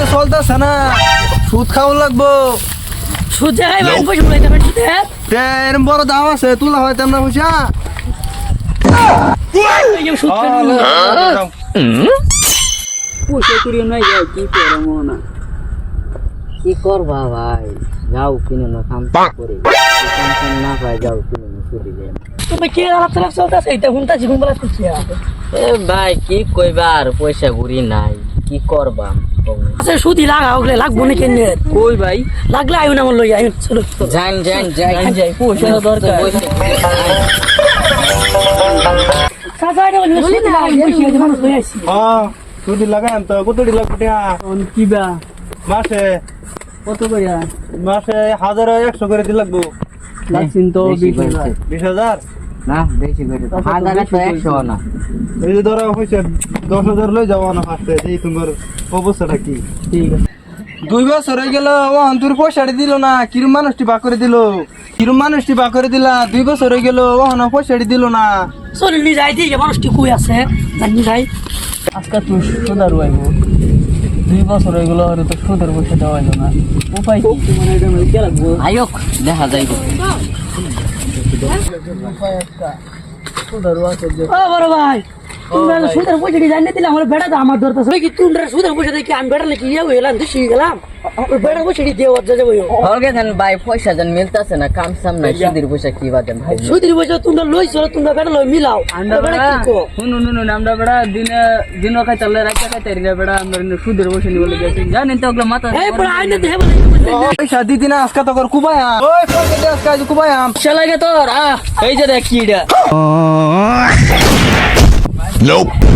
যে চলতেছে না সুদ খাওয়া লাগবো। সুদ জায়গায় বাইন পয়সা বলে তে এরম বড় দাম আছে তুলা হয় তেমন পয়সা। নাই কি করব না কি করবা ভাই? যাও কিনে না কাম করে। কাম কাম না পাই যাও কিনে না চলে যাই তুমি কে আলাপ তালাপ চলতেছে? এটা হুনটা জীবন বলা করছি এ ভাই কি কইবা আর পয়সা ঘুরি নাই। কি করবা? আচ্ছা সুদি লাগা ওগুলো লাগবো না কেন? কই ভাই? লাগলে আয়ু না আমার লই আয়ু চলো জান জান জান যাই, পয়সা দরকার। সুদি হ্যাঁ সুদি লাগাম তো কতটি লাগবে টিয়া? কিবা মাসে? কত কইরা? মাসে হাজার একশো করে দিল লাগবো। তো বিশ হাজার। বিশ হাজার? না বেশি করে হাজার তো একশো না। এই যে ধরো হয়েছে দশ হাজার লই যাব না ফার্স্টে এই তোমার অবস্থাটা কি? ঠিক আছে। দুই বছর হয়ে গেল ও তোর পয়সাটি দিল না কিরম মানুষটি বা করে দিল? কিরম মানুষটি বা করে দিলা? দুই বছর হয়ে গেল ও না পয়সাটি দিল না। চলে নি যাই দিয়ে মানুষটি কই আছে? জানি যাই আজকে তুই সুদার হইব। দুই বছর হয়ে গেল আর তো সুদের পয়সা দেওয়া হইল না। উপায় কি? আয়োক। দেখা যাইব। সুদার আছে ও বড় ভাই তুমি সুদের পয়সা জানি দিলে আমার বেড়া তো আমার দরকার কি তুমি সুদের পয়সা কি আমি বেড়া নাকি ইয়ে হইলাম দুষি গেলাম? ওই বেড়া পয়সা দিয়ে দেওয়ার যাব হলগে দেন ভাই পয়সা যেন মিলতাছে না কাম সাম নাই সুদের পয়সা কি বাদেন ভাই? সুদের পয়সা তোমরা লইছো তোমরা বেড়া লই মিলাও। বেড়া কি কো? শুনুন শুনুন আমরা বেড়া দিনে দিন খাই চাললে রাখতে খাইতে রিলে বেড়া আমরা সুদের পয়সা নিবলে গেছি জানেন তো ওগুলো মাথা এই বড় আইনে দেহে পয়সা দিদি না আজকে তো কর কুবায়াম ওই পয়সা আজ কুবায়াম চলে তোর আহ এই যে দেখ কিডা Nope.